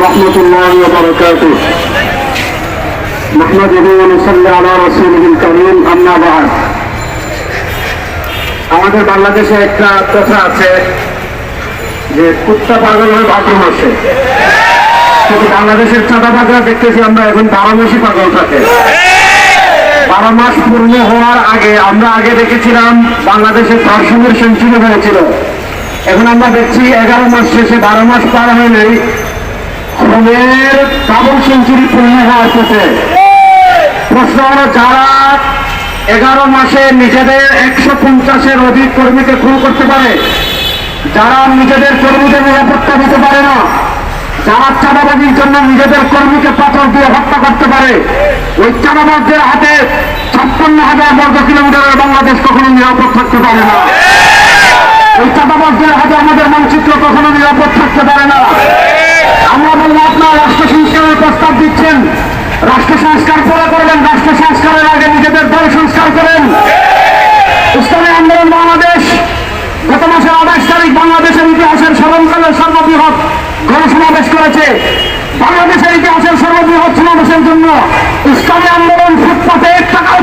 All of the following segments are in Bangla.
ورحمة الله وبركاته نحمده ونصلي على رسوله الكريم أما بعد আমাদের বাংলাদেশে একটা কথা আছে যে কুত্তা পাগল হয়ে বাথরুম আসে কিন্তু বাংলাদেশের চাঁদাবাজরা দেখতেছি আমরা এখন বারো মাসই পাগল থাকে বারো মাস পূর্ণ হওয়ার আগে আমরা আগে দেখেছিলাম বাংলাদেশের ধর্ষণের সেঞ্চুরি হয়েছিল এখন আমরা দেখছি এগারো মাস শেষে বারো মাস পার হলেই খুনের ডাবল সেঞ্চুরি পূর্ণ হওয়া আসতেছে। প্রশ্ন হলো, যারা এগারো মাসে নিজেদের একশো পঞ্চাশের অধিক কর্মীকে খুন করতে পারে, যারা নিজেদের কর্মীদের নিরাপত্তা দিতে পারে না, যারা চাঁদাবাজির জন্য নিজেদের কর্মীকে পাথর দিয়ে হত্যা করতে পারে, ওই চাঁদাবাজদের হাতে ছাপ্পান্ন হাজার বর্গ কিলোমিটারের বাংলাদেশ কখনো নিরাপদ থাকতে পারে না। ওই চাঁদাবাজদের হাতে আমাদের মানচিত্র কখনো নিরাপদ থাকতে পারে না। আমরা বললাম আপনার রাষ্ট্র সংস্কারের প্রস্তাব দিচ্ছেন। রাষ্ট্র সংস্কার পরে করবেন, রাষ্ট্র সংস্কারের আগে নিজেদের দল সংস্কার করেন ইসলামী আন্দোলন বাংলাদেশ, গত মাসের আঠাশ তারিখ বাংলাদেশের ইতিহাসের স্মরণকালের সর্ববৃহৎ গণসমাবেশ করেছে। বাংলাদেশের ইতিহাসের সর্ববৃহৎ সমাবেশের জন্য ইসলামী আন্দোলন ফুটপাতে টাকাও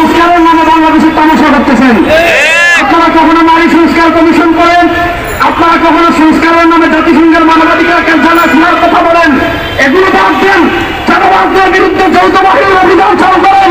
সংস্কারের নামে বাংলাদেশের তামাশা করতেছেন। আপনারা কখনো নারী সংস্কার কমিশন করেন? আপনারা কখনো সংস্কারের নামে জাতিসংঘের মানবাধিকার কেন্দ্রে শোনার কথা বলেন? এগুলো বাদ দেন। চাঁদাবাজদের বিরুদ্ধে যৌথ বাহিনীর অভিযান চালু করেন।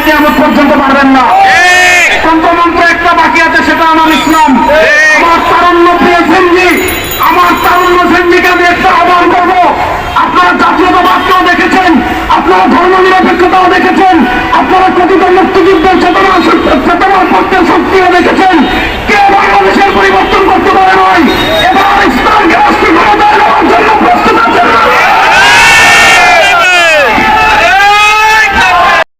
না কেমন পর্যন্ত পারবেন না। তন্ত্রমন্ত্র একটা বাকি আছে সেটা আমার ইসলাম। আমার তারুণ্য প্রিয় সেনজি আমার তারুণ্য সেনজিকে আমি একটা আহ্বান করব। আপনারা জাতীয়তাবাদকেও দেখেছেন আপনারা ধর্ম নিরপেক্ষতাও দেখেছেন আপনারা প্রতিদ্বন্দ্ব